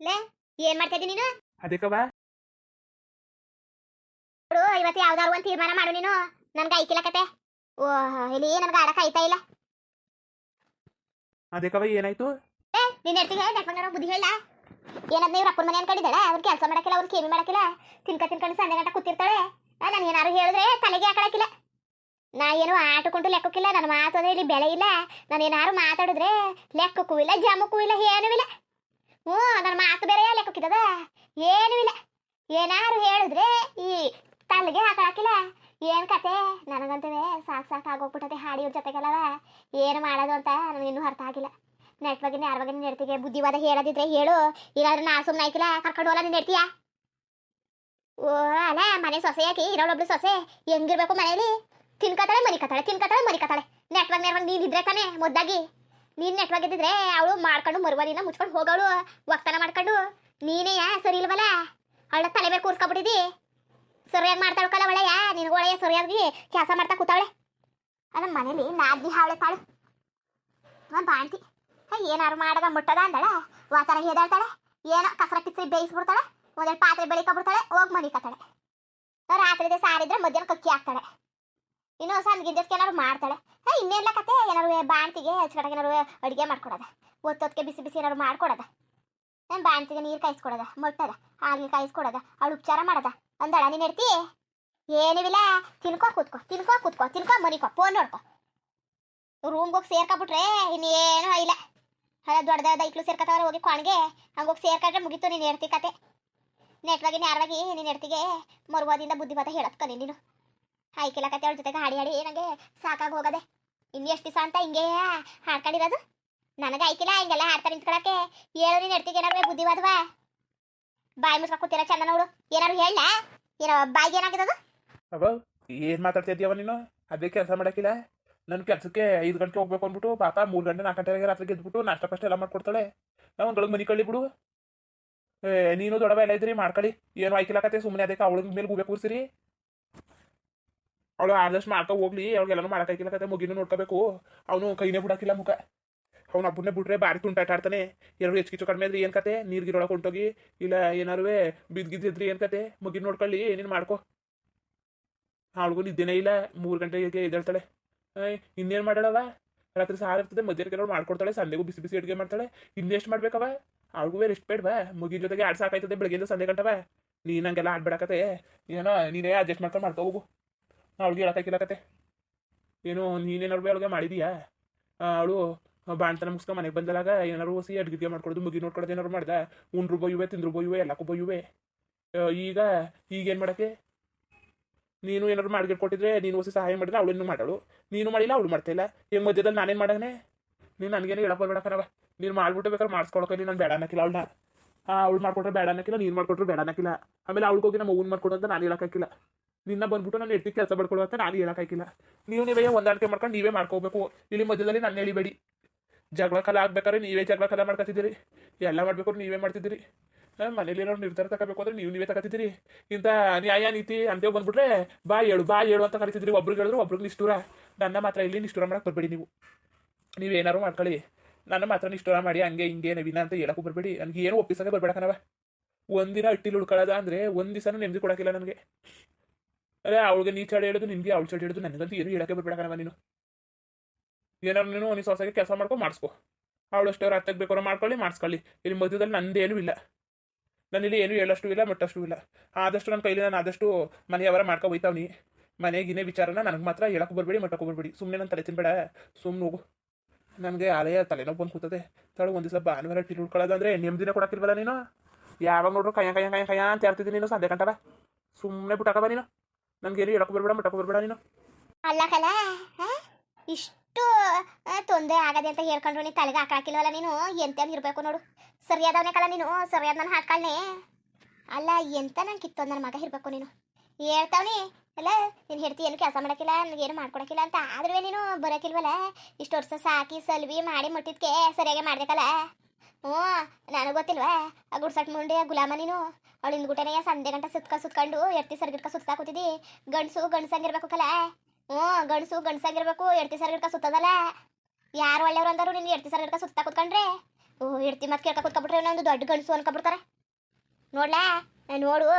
ಲೇ ಏನ್ ಮಾಡ್ತಾ ಇದ್ದೀನಿ ನೀನು? ಅದಕ್ಕವ ನೋಡು ಇವತ್ತು ಯಾವ್ದಾರು ಒಂದು ತೀರ್ಮಾನ ಮಾಡು ನೀನು. ನನ್ಗೆ ಐತಿಲ್ಲ ಕತೆ. ಓ ಇಲ್ಲಿ ನನ್ಗೆ ಆಡಕ್ ಆಯ್ತಾ ಇಲ್ಲ? ಅದಕ್ಕವ ಏನಾಯ್ತು? ಏ ನಿನ್ನ ಹೆಡ್ತಿಗೆ ನೆಟ್ಕೊಂಡ ಬುದ್ಧಿ ಹೇಳ ಏನದ್ ನೀವು ಅಪ್ಪನ ಮನೆ ಅನ್ಕೊಂಡಿದ್ದಾಳೆ? ಅವ್ರ ಕೆಲಸ ಮಾಡಕ್ಕಿಲ್ಲ ಅವ್ರ ಕೇಮಿ ಮಾಡಕ್ಕಿಲ್ಲ. ತಿನ್ಕ ತಿನ್ಕೊಂಡು ಸಂಜೆ ಗಂಟ ಕೂತಿರ್ತಾಳೆ. ನಾನು ಏನಾರು ಹೇಳಿದ್ರೆ ತಲೆಗೆ ಹಾಕಳಕ್ಕಿಲ್ಲ. ನಾ ಏನು ಆಟಕೊಂಡು ಲೆಕ್ಕಕ್ಕಿಲ್ಲ ನನ್ನ ಮಾತು ಅಂದ್ರೆ ಇಲ್ಲಿ ಬೆಲೆ ಇಲ್ಲ. ನಾನು ಏನಾರು ಮಾತಾಡಿದ್ರೆ ಲೆಕ್ಕಕ್ಕೂ ಇಲ್ಲ ಜಮಕ್ಕೂ ಇಲ್ಲ ಏನೂ ಇಲ್ಲ. ಹ್ಞೂ ನನ್ನ ಮಾತು ಬೇರೆ ಲೆಕ್ಕಕ್ಕಿದ್ದದ? ಏನೂ ಇಲ್ಲ. ಏನಾರು ಹೇಳಿದ್ರೆ ಈ ತಲೆಗೆ ಹಾಕಳಕ್ಕಿಲ್ಲ. ಏನು ಕತೆ? ನನಗಂತವೇ ಸಾಕು ಸಾಕು ಆಗೋಗ್ಬಿಟ್ಟತೆ ಹಾಡಿಯವ್ರ ಜೊತೆಗೆಲ್ಲವ. ಏನು ಮಾಡೋದು ಅಂತ ನನಗೆ ಇನ್ನೂ ಅರ್ಥ ಆಗಿಲ್ಲ. ನೆಟ್ ಬಗ್ಗೆ ಯಾರ ಬಗ್ಗೆ ನೆಡ್ತಿಗೆ? ಬುದ್ಧಿವಾದ ಹೇಳದಿದ್ರೆ ಹೇಳು. ಇಲ್ಲಾದ್ರೆ ನಾ ಸುಮ್ಮನೆ ಆಯ್ತಿಲ್ಲ, ಕರ್ಕೊಂಡು ಹೋಗಲ್ಲ ನಿನ್ನ ಹೆಡ್ತೀಯ ಓ, ಅಲ್ಲ, ಮನೆ ಸೊಸೆ ಯಾಕೆ? ಇರೋಳೊಬ್ಳು ಸೊಸೆ. ಹೆಂಗಿರ್ಬೇಕು ಮನೇಲಿ ತಿನ್ಕತಾಳೆ ಮರಿ ಕತಾಳೆ ತಿನ್ಕತಾಳೆ ಮರಿ ಕತಾಳೆ ನೆಟ್ವರ್ಕ್ ನೆಟ್ವರ್ಕ್ ನೀನ್ ಇದ್ರೆ ತಾನೆ, ಮುದ್ದಾಗಿ. ನೀನ್ ನೆಟ್ವಾಗ ಇದ್ದಿದ್ರೆ ಅವಳು ಮಾಡ್ಕೊಂಡು ಮರುವದಿನ ಮುಚ್ಕೊಂಡು ಹೋಗೋಳು ವಕ್ತನ ಮಾಡ್ಕೊಂಡು. ನೀನೇ ಸರಿ ಇಲ್ವಲ್ಲ ಅವಳ ತಲೆ ಮೇಲೆ ಕೂರ್ಸ್ಕೊಬಿಟ್ಟಿದ್ದಿ. ಸರಿಯಾಗಿ ಮಾಡ್ತಾಳ್ಕಲ್ಲ ಒಳ್ಳೆಯ ನಿನಗೆ ಒಳ್ಳೆಯ ಸರಿಯಾಗಿ ಕೆಲಸ ಮಾಡ್ತಾ ಕೂತಾವಳೆ ಅದ ಮನೇಲಿ ನಾದಿ ಹಾಳೆ ತಾಳು. ಒಂದು ಬಾಣ್ತಿ. ಏನಾರು ಮಾಡದ, ಮುಟ್ಟದ ಅಂದಳ? ವಾತಾರ ಹೇದಾಳ್ತಾಳೆ ಏನೋ ಕಸರ ಕಿಸರಿ ಬೇಯಿಸ್ಬಿಡ್ತಾಳೆ. ಒಂದೆರಡು ಪಾತ್ರೆ ಬೆಳಿಕೊಬಿಡ್ತಾಳೆ. ಹೋಗಿ ಮನಿಕತ್ತಾಳೆ ರಾತ್ರಿದೆ ಸಾರಿದ್ರೆ ಮಧ್ಯಾಹ್ನ ಕಕ್ಕಿ ಹಾಕ್ತಾಳೆ. ಇನ್ನು ಸಂದ್ಗಿದ್ದಕ್ಕೆ ಏನಾದ್ರು ಮಾಡ್ತಾಳೆ. ಹಾ, ಇನ್ನೇನ್ಲ ಕತೆ? ಏನಾರು ಬಾಣ್ತಿಗೆ ಹಚ್ಕಡೆಗೆ ಏನಾರು ಅಡುಗೆ ಮಾಡ್ಕೊಡೋದ. ಒತ್ತೊತ್ತಿಗೆ ಬಿಸಿ ಬಿಸಿ ಏನಾರು ಮಾಡ್ಕೊಡೋದ. ನಾನು ಬಾಣ್ತಿಗೆ ನೀರು ಕಾಯಿಸ್ಕೊಡೋದ, ಮೊಟ್ಟದ ಹಾಗೆ ಕಾಯಿಸ್ಕೊಡೋದ ಅವಳು ಉಪಚಾರ ಮಾಡದ. ಅಂದಾಳ, ನೀನು ಇರ್ತಿ ಏನಿವಿಲ್ಲ ತಿನ್ಕೋ, ಕೂತ್ಕೋ ತಿನ್ಕೋ ಕೂತ್ಕೋ, ತಿನ್ಕೋ, ಮನಿಕೋ ಫೋನ್ ನೋಡ್ಕೋ. ರೂಮ್ಗೆ ಹೋಗಿ ಸೇರ್ಕೊಬಿಟ್ರೆ ಇನ್ನೇನು ಇಲ್ಲ. ಅಲ್ಲ ದೊಡ್ಡದಾದ ದೈಕ್ಳು ಸೇರ್ಕೊತಾವ್ರೆ ಹೋಗಿ ಕೊಣಗೆ ಹಂಗೋಗಿ ಸೇರ್ಕೊಂಡ್ರೆ ಮುಗೀತು ನೀನು ಹೇಳ್ತಿ ಕತೆ. ನೆಟ್ವಾಗಿ ನೇರವಾಗಿ ನೀನು ಹೇಳ್ತಿಗೆ ಮರುವಾದಿಂದ ಬುದ್ಧಿವಾದ ಕಲಿ ನೀನು. ಕತೆ ಅವಳ ಜೊತೆಗೆ ಹಾಡಿ ಹಾಡಿ ನನಗೆ ಸಾಕಾಗಿ ಹೋಗದೆ. ಇನ್ನು ಎಷ್ಟು ದಿವಸ ಅಂತ ಹಿಂಗೆ ಹಾಡ್ಕೊಂಡಿರೋದು. ನನಗೆ ಐಕಿಲ್ಲ ಹಿಂಗೆಲ್ಲ ಹಾಡ್ತಾರೆ ನಿಂತ್ಕೊಳಕ್ಕೆ. ಹೇಳು ನೀನು ಎಡ್ತಿಗೆ ಏನಾರು ಬುದ್ಧಿವಾದವ ಬಾಯಿ ಮುಸ್ಕ ಕೂತಿರ ಚಂದ ನೋಡು. ಏನಾರು ಹೇಳ ಏನೋ ಬಾಯಿಗೆ ಏನಾಗಿರೋದು ಅವ ಏನ್ ಮಾತಾಡ್ತಿದ್ಯವ ಇದೀಯವ ನೀನು? ಅದೇ ಕೆಲಸ ಮಾಡಕ್ಕಿಲ್ಲ. ನನ್ನ ಕೆಲಸಕ್ಕೆ ಐದು ಗಂಟೆ ಹೋಗ್ಬೇಕು ಅಂದ್ಬಿಟ್ಟು ಪಾಪ ಮೂರು ಗಂಟೆ ನಾಲ್ಕು ಗಂಟೆಗೆ ರಾತ್ರಿ ಗೆದ್ಬಿಟ್ಟು ನಾಷ್ಟ ಫಸ್ಟ್ ಎಲ್ಲ ಮಾಡ್ಕೊಡ್ತಾಳೆ. ನಾವು ಒಂದೊಳಗೆ ಮನಿ ಕಳ್ಳಿ ಬಿಡು. ಏ, ನೀನು ದೊಡ್ಡವ ಎಲ್ಲ ಇದ್ರಿ ಮಾಡ್ಕೊಳ್ಳಿ ಏನು ಆಯ್ಕಿಲ್ಲ ಕತೆ ಸುಮ್ಮನೆ ಅದಕ್ಕೆ ಅವಳಿಗೆ ಮೇಲೆ ಗೂಬೆ ಕೂರ್ಸಿರಿ. ಅವಳು ಆದಷ್ಟು ಮಾಡ್ತಾ ಹೋಗ್ಲಿ. ಅವ್ಳಿಗೆಲ್ಲನೂ ಮಾಡಕ್ಕಾಗಿಲ್ಲ ಕತೆ. ಮುಗಿನೂ ನೋಡ್ಕೋಬೇಕು. ಅವನು ಕೈನೇ ಬಿಡಾಕಿಲ್ಲ ಮುಖ. ಅವ್ನು ಹಬ್ಬನೇ ಬಿಟ್ರೆ ಬಾರಿ ತುಂಟಾಟಾಡ್ತಾನೆ ಏನಾರು ಹೆಚ್ಚು ಕಡಿಮೆ ಆದ್ರೆ ಏನು ಕತೆ? ನೀರು ಗಿರೊಳಗೆ ಹೊಂಟೋಗಿ. ಇಲ್ಲ ಏನಾರು ಬಿದ್ದಿದ್ರಿ ಏನು ಕತೆ? ಮುಗಿನ ನೋಡ್ಕೊಳ್ಳಿ. ಏನೇನು ಮಾಡ್ಕೊ. ಅವಳಿಗೂ ನಿದ್ದೆನೇ ಇಲ್ಲ. ಮೂರು ಗಂಟೆಗೆ ಎದ್ದೇಳ್ತಾಳೆ. ಇನ್ನೇನು ಮಾಡಾಳವ ರಾತ್ರಿ ಸಾರು ಇರ್ತದೆ, ಮಧ್ಯಾಹ್ನಕ್ಕೆ ಏನಾದ್ರು ಮಾಡ್ಕೊಡ್ತಾಳೆ ಸಂಜೆಗೂ ಬಿಸಿ ಬಿಸಿ ಅಡುಗೆ ಮಾಡ್ತಾಳೆ. ಇನ್ನೆಷ್ಟು ಮಾಡ್ಬೇಕವ? ಅವಳಿಗೂ ರೆಸ್ಟ್ ಬೇಡವಾ? ಮುಗಿನ ಜೊತೆಗೆ ಆಡ್ ಸಾಕಾಯ್ತದೆ ಬೆಳಗ್ಗೆಯಿಂದ ಸಂಜೆ ಗಂಟವ ನೀನು ಹಂಗೆಲ್ಲ ಆಡ್ಬೇಡಕತೆ ಏನೋ, ನೀನೇ ಅಡ್ಜಸ್ಟ್ ಮಾಡ್ಕೊಂಡು ಮಾಡ್ಕೋ, ಹೋಗು. ಅವಳಿಗೆ ಹೇಳಕ್ಕಾಗಿಲ್ಲಕತೆ ಏನು ನೀನೇನಾರು ಅವಳಿಗೆ ಮಾಡಿದೀಯಾ? ಅವಳು ಬಾಣ್ತನ ಮುಗಿಸ್ಕೊಂಡು ಮನೆಗೆ ಬಂದಲಾಗ ಏನಾರು ಸಿ ಅಡ್ಗೆ ಮಾಡ್ಕೊಡೋದು, ಮುಗಿ ನೋಡ್ಕೊಡೋದು ಏನಾರು ಮಾಡ್ದ? ಉಂಡ್ರು ಬೊಯ್ಯುವೆ ತಿಂದ್ರು ಬೊಯ್ಯುವೆ ಎಲ್ಲಕ್ಕೂ ಬೊಯ್ಯುವೆ ಈಗ, ಈಗೇನು ಮಾಡಕ್ಕೆ? ನೀನು ಏನಾರು ಮಾಡಿಗೆ ಕೊಟ್ಟಿದ್ರೆ ನೀನು ಹೊಸ ಸಹಾಯ ಮಾಡಿದ್ರೆ ಅವಳನ್ನು ಮಾಡಳು. ನೀನು ಮಾಡಿಲ್ಲ, ಅವಳು ಮಾಡ್ತಾ ಇಲ್ಲ. ಹೆಂಗೆ ಮಧ್ಯದಲ್ಲಿ ನಾನೇನು ಮಾಡಾನೆ ನೀನು ನನಗೇನು ಹೇಳಕ್ ಬರ್ಬೇಡ ಕಣವ ನೀನು ಮಾಡ್ಬಿಟ್ಟು ಬೇಕಾದ್ರೆ ಮಾಡಿಸ್ಕೊಳಕ್ಕೆ ನಾನು ಬೇಡ ಅನ್ನಕ್ಕಿಲ್ಲ ಅವಳನ್ನ ಹಾಂ ಅವಳು ಮಾಡ್ಕೊಟ್ರೆ ಬೇಡ ಅನ್ನಕ್ಕಿಲ್ಲ ನೀನು ಮಾಡ್ಕೊಟ್ರೆ ಬೇಡ ಅನ್ನಕ್ಕಿಲ್ಲ ಆಮೇಲೆ ಅವ್ಳಿಗೆ ಹೋಗಿ ನಮ್ಮ ಊನ್ ಮಾಡ್ಕೊಡು ನಾನು ಹೇಳಕ್ಕಾಗಿಲ್ಲ ನಿನ್ನ ಬಂದ್ಬಿಟ್ಟು ನಾನು ಎಡ್ತಿ ಕೆಲಸ ಮಾಡ್ಕೊಳ್ಳೋ ಅಂತ ನಾನು ಹೇಳಕ್ಕಾಗಿಲ್ಲ ನೀವು ನೀವೇ ಹೊಂದಾಣಿಕೆ ಮಾಡ್ಕೊಂಡು ನೀವೇ ಮಾಡ್ಕೋಬೇಕು. ಇಲ್ಲಿ ಮಧ್ಯದಲ್ಲಿ ನಾನು ಹೇಳಿಬೇಡಿ. ಜಗಳ ಕಲ ಆಗ್ಬೇಕಾದ್ರೆ ನೀವೇ ಜಗಳ ಕಲ ಮಾಡ್ಕೊತಿದ್ದೀರಿ ಎಲ್ಲ ಮಾಡ್ಬೇಕು ನೀವೇ ಮಾಡ್ತಿದ್ದೀರಿ. ನಾನು ಮನೇಲಿ ಏನೋ ನಿರ್ಧಾರ ತಗೋಬೇಕು ಅಂದ್ರೆ ನೀವು ನೀವೇ ತಗೋತಿದ್ದೀರಿ. ಇಂಥ ನ್ಯಾಯ ನೀತಿ ಅಂತೇ ಬಂದ್ಬಿಟ್ರೆ ಬಾ ಹೇಳು ಬಾ ಹೇಳು ಅಂತ ಕರಿತಿದ್ರಿ ಒಬ್ರಿಗೆ ಹೇಳಿದ್ರು ಒಬ್ರಿಗೆ ನಿಷ್ಠೂರ. ನನ್ನ ಮಾತ್ರ ಇಲ್ಲಿ ನಿಷ್ಠೂರ ಮಾಡಕ್ಕೆ ಬರಬೇಡಿ ನೀವು. ನೀವೇನಾರು ಮಾಡ್ಕೊಳ್ಳಿ. ನನ್ನ ಮಾತ್ರ ನಿಷ್ಠೂರ ಮಾಡಿ ಹಂಗೆ ಹಿಂಗೆ ನವೀನ ಅಂತ ಹೇಳಕ್ಕೂ ಬರಬೇಡಿ. ನನಗೆ ಏನು ಒಪ್ಪಿಸಕ್ಕೆ ಬರಬೇಡ ಕಣವ ಒಂದಿನ ಇಟ್ಟಿಲಿ ಉಳ್ಕೊಳ್ಳೋದ ಅಂದರೆ ಒಂದು ದಿವಸನೂ ನೆಮ್ಮದಿ ಕೊಡೋಕ್ಕಿಲ್ಲ ನನಗೆ. ಅರೆ, ಅವಳಿಗೆ ನೀ ಚಳಿ ಹೇಳೋದು, ನಿನ್ಗೆ ಅವಳು ಚಳಿ ಹೇಳೋದು, ನನಗಂತೂ ಏನು ಹೇಳಕ್ಕೆ ಬರಬೇಡ ಕಣವ ನೀನು. ಏನಾರು ನೀನು ನೀನು ಸೊಸೆಗೆ ಕೆಲಸ ಮಾಡ್ಕೊ, ಮಾಡಿಸ್ಕೊ. ಅವಳು ಅಷ್ಟೇ ಅವ್ರು ಹತ್ತಕ್ಕೆ ಬೇಕಾದ್ರೆ ಮಾಡ್ಕೊಳ್ಳಿ, ಮಾಡಿಸ್ಕೊಳ್ಳಿ. ಇಲ್ಲಿ ಮಧ್ಯದಲ್ಲಿ ನಂದೇನೂ ಇಲ್ಲ. ನನ್ನಲ್ಲಿ ಏನು ಹೇಳಷ್ಟು ಇಲ್ಲ, ಮಟ್ಟಷ್ಟು ಇಲ್ಲ. ಆದಷ್ಟು ನನ್ನ ಕೈಲಿ ನಾನು ಆದಷ್ಟು ಮನೆಯವರ ಮಾಡ್ಕೊ ಹೋಯ್ತಾವ್ನಿ ಮನೆಗಿನೇ ವಿಚಾರನ ನನಗೆ ಮಾತ್ರ ಹೇಳಕ್ಕೆ ಬರಬೇಡಿ, ಮಟ್ಟಕ್ಕೆ ಬರಬೇಡಿ. ಸುಮ್ಮನೆ ನನ್ನ ತಲೆ ತಿನ್ಬೇಡ. ಸುಮ್ಮನೆ ಹೋಗು. ನನಗೆ ಆಲಯ ತಲೆನೋವು ಬಂದು ಕೂತದೆ. ತಳು ಒಂದು ದಿವಸ ಭಾನುವಾರ ಟಿಲ್ ಉಳ್ಕೊಳ್ಳೋದಂದ್ರೆ ನೆಮ್ಮದಿನ ಕೊಡಕ್ಕಿಲ್ವಲ್ಲ ನೀನು? ಯಾವಾಗ ನೋಡ್ರು ಕಯ್ಯ ಕಯ್ಯ ಕಯ್ಯ ಕಯ್ಯ ಅಂತ ಹೇಳ್ತಿದ್ದೀನಿ ನೀನು ಸಂದೆ ಕಂಟಲ್ಲ ಸುಮ್ಮನೆ ಬಿಟ್ಟಾಕಬ ನೀನು? ನನಗೇನು ಹೇಳಕ್ಕೆ ಬರಬೇಡ ಮಟ್ಟಕ್ಕೆ ಬರಬೇಡ ನೀನು? ಅಲ್ಲ ಕಲ? ಇಷ್ಟು ತೊಂದರೆ ಆಗದೆ ಅಂತ ಹೇಳ್ಕೊಂಡ್ರು ನೀನು ತಲೆಗೆ ಹಾಕಾಕಿಲ್ವಲ್ಲ ನೀನು? ಎಂತ ಇರಬೇಕು ನೋಡು. ಸರಿಯಾದವನೇ ಕಲ ನೀನು, ಸರಿಯಾದ ನಾನು ಹಾಕೊಳ್ಳಿ ಅಲ್ಲ, ಎಂತ ನಂಗೆ ಕಿತ್ತೊಂದು ನನ್ನ ಮಗ ಇರಬೇಕು ನೀನು? ಹೇಳ್ತಾವನಿ, ಅಲ್ಲ, ನೀನು ಹೇಳ್ತಿ ಏನು ಕೆಲಸ ಮಾಡೋಕ್ಕಿಲ್ಲ ಏನು ಮಾಡ್ಕೊಡಕ್ಕಿಲ್ಲ ಅಂತ ಆದ್ರೂ ನೀನು ಬರೋಕಿಲ್ವಲ್ಲ? ಇಷ್ಟು ವರ್ಷ ಸಾಕಿ ಸಲ್ವಿ ಮಾಡಿ ಮುಟ್ಟಿದ್ಕೆ ಸರಿಯಾಗಿ ಮಾಡ್ಬೇಕಲ್ಲ ಹ್ಞೂ, ನನಗೆ ಗೊತ್ತಿಲ್ವಾ? ಆ ಗುಡ್ಸಟ್ ಮುಂಡೆ ಗುಲಾಮ ನೀನು? ಅವಳು ಗುಟನೆಯ ಸಂಜೆ ಗಂಟೆ ಸುತ್ಕ ಸುತ್ಕೊಂಡು ಎರ್ತಿ ಸರ್ಗಿಟ್ಕ ಸುತ್ತಾ ಕೂತಿದ್ದಿ ಗಂಡಸು ಗಂಡಸಂಗಿರ್ಬೇಕು ಕಲ. ಹ್ಞೂ, ಗಂಡಸು ಗಂಡಸಂಗಿರ್ಬೇಕು, ಎರ್ತಿ ಸರ್ಗಿಟ್ಕ ಸುತ್ತದಲ್ಲ ಯಾರು ಒಳ್ಳೆಯವ್ರು ಅಂದರು ನಿನ್ನ ಎರ್ತಿ ಸರ್ಗಿಟ್ಕ ಸುತ್ತಾ ಕುತ್ಕೊಂಡ್ರೆ? ಓ ಎರ್ತಿ ಮತ್ತೆ ಕೇಳ್ಕ ಕೂತ್ಕೊಬಿಟ್ರೆ ಒಂದು ದೊಡ್ಡ ಗಂಡಸು ಅನ್ಕೊಬಿಡ್ತಾರೆ ನೋಡ್ಲಾ? ನೋಡು,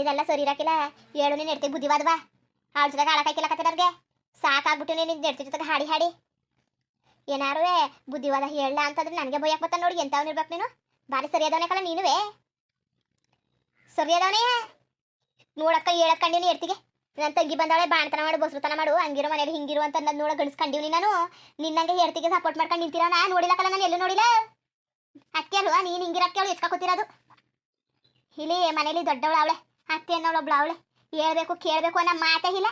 ಇದೆಲ್ಲ ಸರಿ ಇರಾಕಿಲ್ಲ. ಹೇಳು ನೀನು ಎಡ್ತಿ ಬುದ್ಧಿವಾದವಾ ಅವಳ ಹಾಳಕ್ಕಾಕಿಲ್ಲ ಕತೆ ನನಗೆ. ಸಾಕಾಗ್ಬಿಟ್ಟು ನೀನು ಎಡ್ತಿ ಜೊತೆಗೆ ಹಾಡಿ ಹಾಡಿ. ಏನಾರು ಬುದ್ಧಿವಾದ ಹೇಳ ಅಂತಂದ್ರೆ ನನಗೆ ಭಯಕ್ಕೆ ಆಗ್ಬತ್ತ ನೋಡಿ ಎಂಥವ್ನಿರ್ಬೇಕು ನೀನು? ಭಾರಿ ಸರಿಯಾದವನೇ ಕಲ ನೀನುವೇ? ಸರಿಯಾದವನೇ ನೋಡಕ್ಕ ಹೇಳಕ್ ಕಂಡೀನಿ ಎಡ್ತಿಗೆ ನನ್ನ ತಂಗಿ ಬಂದವಳೆ ಬಾಣತನ ಮಾಡು, ಬಸ್ರುತನ ಮಾಡು, ಹಂಗಿರೋ ಮನೇಲಿ ಹಿಂಗಿರು ಅಂತ ನನ್ನ ನೋಡ ಗಳಿಸ್ಕೊಂಡಿವ್ ನಾನು ನಿನ್ನಂಗೆ ಹೇಳ್ತಿಗೆ ಸಪೋರ್ಟ್ ಮಾಡ್ಕೊಂಡು ನಿಂತಿರೋ, ನಾ ನೋಡಿಲ್ಲಕಲ್ಲ ನಾನು, ಎಲ್ಲೂ ನೋಡಿಲ್ಲ? ಅತ್ತೆ ನೀನು ಹಿಂಗಿರಕ್ಕೆ ಅವಳು ಎತ್ಕೊತಿರೋದು ಇಲ್ಲಿ ಮನೇಲಿ ದೊಡ್ಡವಳು ಅವಳೆ, ಅತ್ತೆ ಅನ್ನೋಳು ಒಬ್ಳು ಅವಳೆ. ಹೇಳ್ಬೇಕು, ಕೇಳಬೇಕು ಅನ್ನೋ ಮಾತೇ ಇಲ್ಲ.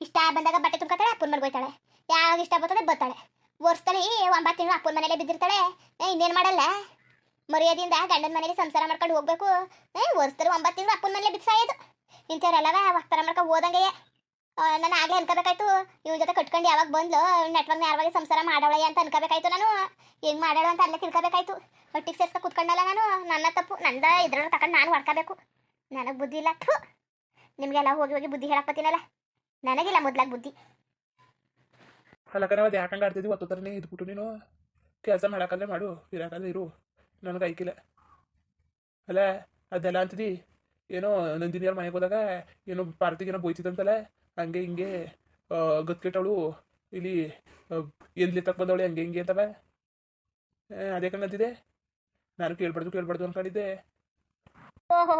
ಇಷ್ಟ ಬಂದಾಗ ಬಟ್ಟೆ ತುಂಬ್ಕೊತಾಳೆ, ಅಪ್ಪನ ಮನೆಗೆ ಹೋಯ್ತಾಳೆ ಯಾವಾಗ ಇಷ್ಟ ಬರ್ತದೆ ಬರ್ತಾಳೆ ವರ್ಷದಲ್ಲಿ ಒಂಬತ್ತು ತಿಂಗಳು ಅಪ್ಪನ ಮನೇಲೆ ಬಿದ್ದಿರ್ತಾಳೆ. ಏ, ಇನ್ನೇನು ಮಾಡಲ್ಲ? ಮರ್ಯಾದಿಂದ ಗಂಡನ ಮನೇಲಿ ಸಂಸಾರ ಮಾಡ್ಕೊಂಡು ಹೋಗ್ಬೇಕು. ಏ, ವರ್ಷದಲ್ಲಿ ಒಂಬತ್ತು ತಿಂಗಳು ಅಪ್ಪನ ಮನೇಲೆ ಬಿದ್ದು ಸಾಯೋದು. ಇಂಥವ್ರೆಲ್ಲವ, ವಕ್ತಾರ ಮಾಡ್ಕೊಂಡು ಹೋದಂಗೆ ನಾನು ಆಗಲೇ ಅನ್ಕೋಬೇಕಾಯ್ತು. ಇವ್ನ ಜೊತೆ ಕಟ್ಕೊಂಡು ಯಾವಾಗ ಬಂದ್ಲು? ನೆಟ್ವರ್ಕ್ ಯಾರವಾಗಿ ಸಂಸಾರ ಮಾಡವಳೆ ಅಂತ ಅನ್ಕೋಬೇಕಾಯ್ತು ನಾನು. ಹೆಂಗೆ ಮಾಡೋಳು ಅಂತ ಅಲ್ಲೇ ತಿಳ್ಕೊಬೇಕಾಯ್ತು. ಒಟ್ಟಿಗೆ ಸೇರ್ಸ್ಕೊ ಕೂತ್ಕೊಂಡಲ್ಲ ನಾನು. ನನ್ನ ತಪ್ಪು. ನಂದ ಇದ್ರೊಳಗೆ ತಕೊಂಡು ನಾನು ಮಾಡ್ಕೋಬೇಕು ನನಗೆ ಬುದ್ಧಿ ಇಲ್ಲ. ಥು. ನಿಮಗೆಲ್ಲ ಹೋಗಿ ಹೋಗಿ ಬುದ್ಧಿ ಹೇಳಕ್ಕೆ ಬತ್ತೀನಲ್ಲ ನನಗಿಲ್ಲ ಮೊದ್ಲಾಗ ಬುದ್ಧಿ. ಅಲ್ಲಕ್ಕ ನಾವು ಅದು ಯಾಕಂಗೆ ಆಡ್ತಿದ್ವಿ, ಒತ್ತು ಥರನೇ ಇದ್ಬಿಟ್ಟು ನೀನು. ಕೆಲಸ ಮಾಡೋಕ್ಕಂದ್ರೆ ಮಾಡು ಇರೋಕ್ಕಂದ್ರೆ ಇರು. ನನಗೆ ಐಕಿಲ್ಲ ಅಲ್ಲ, ಅದೆಲ್ಲ ಅಂತಿದ್ದಿ ಏನೋ ನಂದಿನಿಯವ್ರ ಮನೆಗೆ ಹೋದಾಗ ಏನೋ ಪಾರ್ತಿಗೆ ಏನೋ ಬೋಯ್ತಿತ್ತಂತಲ್ಲ ಹಂಗೆ ಹಿಂಗೆ ಗತ್ಕೆಟ್ಟವಳು ಇಲ್ಲಿ ಎಲ್ಲಿ ತಕ್ಕ ಬಂದವಳೆ, ಹಂಗೆ ಹಿಂಗೆ ಅಂತವ. ಅದೇ ಕಂಗಂತಿದೆ ನಾನು ಕೇಳ್ಬಾರ್ದು ಕೇಳ್ಬಾರ್ದು ಅನ್ಕೊಂಡಿದ್ದೆ. ಓಹೋ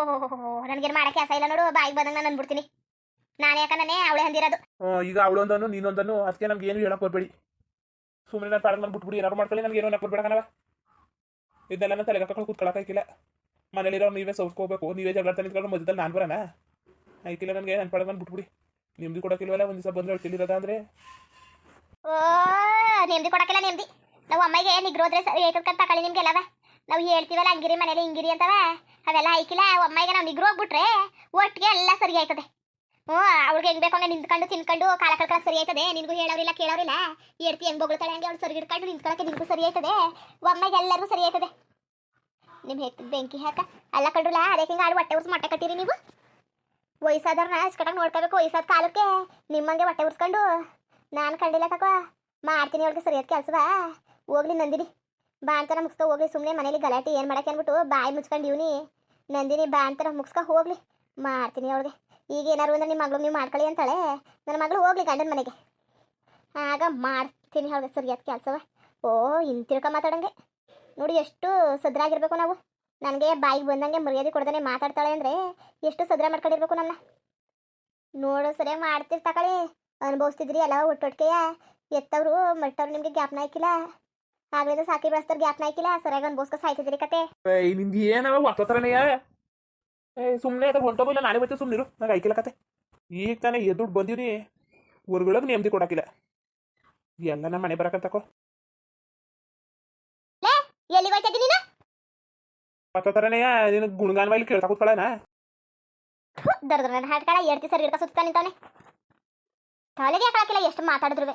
ನನಗೇನು ಮಾಡಕ್ಕೆ ಕೆಲಸ ಇಲ್ಲ ನೋಡು, ಬಾಯಿಗೆ ಬಂದಂಗೆ ನಾನು ಅಂದ್ಬಿಡ್ತೀನಿ. ನಾನು ಯಾಕಂದ್ರೆ ಅವಳೆ ಹಂದಿರೋದು ಈಗ ಅವಳೊಂದನ್ನು ನೀನೊಂದನ್ನು ಅದಕ್ಕೆ ನಮ್ಗೆ ಏನು ಹೇಳಕ್ ಹೋಗ್ಬೇಡಿ. ಸುಮ್ಮನೆ ನಾನು ಪಾಡಕ್ ನಾನು ಬಿಟ್ಬಿಡಿ ಏನಾರು ಮಾಡ್ಕೊಳ್ಳಿ ನಮ್ಗೆ ಏನೋ ಬರ್ಬೇಡ ಕಣವ ಇದನ್ನೆಲ್ಲ ನಾನು ತಲೆ ಹಾಕೊಂಡು ಕೂತ್ಕೊಳಕ್ಕಾಗಿಲ್ಲ ಮನೇಲಿರೋ ನೀವೇ ಸೌಸ್ಕೋಬೇಕು ನೀವೇ ಜಗಳ ನಿಂತ್ಕೊಂಡು ಮಧ್ಯದಲ್ಲಿ ನಾನು ಬರೋಣ ಆಯ್ತಿಲ್ಲ ನನಗೆ ನನ್ನ ಪಾಡಕ್ ನಾನು ಬಿಟ್ಬಿಡಿ. ನಿಮ್ದು ಕೊಡೋಕ್ಕಿಲ್ವಲ್ಲ ಒಂದು ದಿವಸ ಬಂದ್ರೆ ಹೇಳ್ತಿಲ್ಲಿರೋದ ಅಂದ್ರೆ? ಓ ನಿಮ್ದು ಕೊಡಕ್ಕಿಲ್ಲ ನೆಮ್ಮದಿ ನಾವು ಅಮ್ಮಗೆ ನಿಗ್ರೋದ್ರೆ ಸರಿ ಕಳಿ ನಿಮ್ಗೆ ನಿಮ್ಗೆಲ್ಲವ. ನಾವು ಹೇಳ್ತೀವಲ್ಲ ಹಂಗಿರಿ ಮನೇಲಿ ಹಿಂಗಿರಿ ಅಂತವ. ಅವೆಲ್ಲ ಐಕಿಲ್ಲ ಅಮ್ಮಗೆ ನಾವು ನಿಗ್ರೋಗ್ಬಿಟ್ರೆ ಒಟ್ಟಿಗೆ ಎಲ್ಲ ಸರಿ ಆಯ್ತದೆ. ಹ್ಞೂ, ಅವ್ಳಿಗೆ ಹೆಂಗ್ ಬೇಕು ನಿಂತ್ಕೊಂಡು, ತಿನ್ಕೊಂಡು, ಕಾಲ ಕಳ್ಕೊಳಕ್ ಸರಿ ಆಯ್ತದೆ. ನಿನ್ಗೂ ಹೇಳೋರಿಲ್ಲ, ಕೇಳೋರಿಲ್ಲ. ಎಡ್ತಿ ಹೆಂಗ್ ಬೊಗಳ್ತಾಳೆ ಹಂಗೆ ಅವ್ಳು ಸರಿ ಹಿಡ್ಕೊಂಡು ನಿಂತ್ಕೊಳಕ್ಕೆ ನಿನ್ಗೂ ಸರಿ ಆಯ್ತದೆ. ಒಮ್ಮೆಗೆ ಎಲ್ಲರಿಗೂ ಸರಿ ಆಯ್ತದೆ. ನಿಮ್ ಹೆತ್ ಬೆಂಕಿ ಹಾಕ. ಅಲ್ಲ ಕಡ್ರಲ್ಲ ಅದಕ್ಕೆ ಹಿಂಗೆ ಆಡು ಹೊಟ್ಟೆ ಉರ್ಸ್ ಮೊಟ್ಟೆ ಕಟ್ಟಿರಿ ನೀವು. ವಯಸ್ಸಾದವ್ರನ್ನ ಅಷ್ಟು ನೋಡ್ಕೋಬೇಕು, ವಯಸ್ಸಾದ ಕಾಲಕ್ಕೆ. ನಿಮ್ಮಂಗೆ ಹೊಟ್ಟೆ ಉರ್ಸ್ಕೊಂಡು. ನಾನು ಕಂಡಿಲ್ಲ ತಕೋ. ಮಾಡ್ತೀನಿ ಅವ್ಳಿಗೆ ಸರಿಯಾದ ಕೆಲಸವ. ಹೋಗ್ಲಿ ನಂದಿನಿ. ಬಾ ಅಂತಾರ ಮುಗಿಸ್ಕೊ ಹೋಗ್ಲಿ ಸುಮ್ಮನೆ ಮನೇಲಿ ಗಲಾಟೆ ಏನು ಮಾಡಕ್ಕೆ ಅಂದ್ಬಿಟ್ಟು ಬಾಯಿ ಮುಚ್ಕೊಂಡು ಇವನಿ. ನಂದಿನಿ, ಬಾ ಅಂತಾರ ಮುಗಿಸ್ಕೊ ಹೋಗ್ಲಿ. ಮಾಡ್ತೀನಿ ಅವಳಿಗೆ. ಈಗ ಏನಾರು ಅಂದ್ರೆ ನಿಮ್ಮ ಮಗಳು ನೀವು ಮಾಡ್ಕೊಳ್ಳಿ ಅಂತಾಳೆ. ನನ್ನ ಮಗಳು ಹೋಗ್ಲಿ ಗಂಡನ ಮನೆಗೆ. ಆಗ ಮಾಡ್ತೀನಿ ಸರಿ ಸರಿಯಾದ ಕೆಲಸವ. ಓ ಇಂತಿರ್ಕ ಮಾತಾಡಂಗೆ. ನೋಡಿ ಎಷ್ಟು ಸದ್ರಾಗಿರ್ಬೇಕು ನಾವು. ನನಗೆ ಬಾಯಿಗೆ ಬಂದಂಗೆ ಮರ್ಯಾದೆ ಕೊಡ್ದಾನೆ ಮಾತಾಡ್ತಾಳೆ ಅಂದರೆ ಎಷ್ಟು ಸದ್ರ ಮಾಡ್ಕೊಂಡಿರ್ಬೇಕು ನನ್ನ ನೋಡು ಸರಿ ಮಾಡ್ತೀರಿ ತಗೊಳ್ಳಿ ಅನುಭವಿಸ್ತಿದ್ರಿ ಎಲ್ಲ ಒಟ್ಟೊಟ್ಟಿಗೆಯ ಎತ್ತವರು, ಮಟ್ಟವ್ರು ನಿಮಗೆ ಗ್ಯಾಪ್ನ ಹಾಕಿಲ್ಲ. ಆಗ್ಲಿಂದ ಸಾಕಿ ಬೆಳೆಸ್ತಾರೆ ಗ್ಯಾಪ್ನ ಹಾಕಿಲ್ಲ. ಸರಿಯಾಗಿ ಅನುಭವಿಸ್ಕೊ ಸಾಯ್ತಿದ್ರಿ ಕತೆ. ಏನವ ಏ ಸುಮ್ಮನೆ ಅದ ಹೊಂಟೋಗಿಲ್ಲ ನಾನೇ ಬರ್ತೀನಿ ಸುಮ್ಮನಿರು ನಂಗೆ ಐಕಿಲ್ಲ ಕತೆ. ಈಗ ತಾನೇ ಎದ್ದು ಬಂದೀನಿ ಹೊರ್ಗೊಳಗೆ ನೆಮ್ಮದಿ ಕೊಡಾಕಿಲ್ಲ. ಎಲ್ಲ ನಮ್ಮ ಮನೆ ಬರಕಂತಕೋ ನೀನು? ಒತ್ತೋತರನೆಯ ನಿನಗೆ ಗುಣಗಾನ ಮೇಲೆ ಕೇಳ್ತಾ ಕೂತ್ಕೊಳ್ಳೋಣ ದರ ದರ ಹಾಡ್ಕಾಳ ಎರ್ತಿ ಸರಿ ಇರ್ತಾ ಸುತ್ತ ನಿಂತವನೆ. ತಲೆಗೆ ಹಾಕಿಲ್ಲ ಎಷ್ಟು ಮಾತಾಡಿದ್ರು